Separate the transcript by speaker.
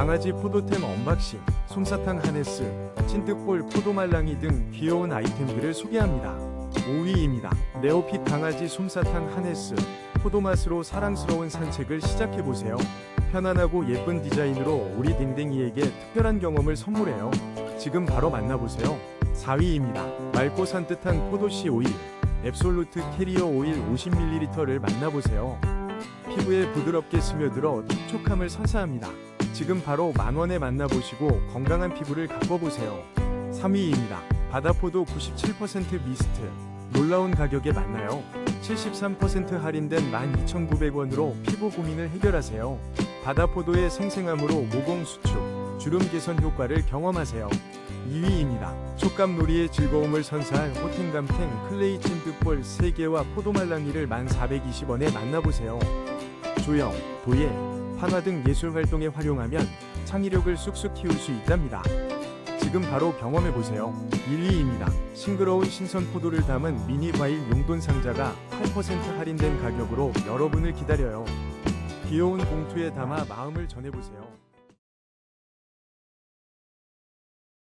Speaker 1: 강아지 포도템 언박싱, 솜사탕 하네스, 찐득볼 포도말랑이 등 귀여운 아이템들을 소개합니다. 5위입니다. 네오핏 강아지 솜사탕 하네스, 포도맛으로 사랑스러운 산책을 시작해보세요. 편안하고 예쁜 디자인으로 우리 댕댕이에게 특별한 경험을 선물해요. 지금 바로 만나보세요. 4위입니다. 맑고 산뜻한 포도씨 오일, 앱솔루트 캐리어 오일 50ml를 만나보세요. 피부에 부드럽게 스며들어 촉촉함을 선사합니다. 지금 바로 만원에 만나보시고 건강한 피부를 가꿔보세요. 3위입니다. 바다포도 97% 미스트. 놀라운 가격에 만나요. 73% 할인된 12,900원으로 피부 고민을 해결하세요. 바다포도의 생생함으로 모공 수축, 주름 개선 효과를 경험하세요. 2위입니다. 촉감놀이의 즐거움을 선사할 호탱감탱 클레이 찐득볼 3개와 포도말랑이를 1,420원에 만나보세요. 조형, 도예, 판화 등 예술 활동에 활용하면 창의력을 쑥쑥 키울 수 있답니다. 지금 바로 경험해보세요. 1위입니다. 싱그러운 신선 포도를 담은 미니 과일 용돈 상자가 8% 할인된 가격으로 여러분을 기다려요. 귀여운 봉투에 담아 마음을 전해보세요.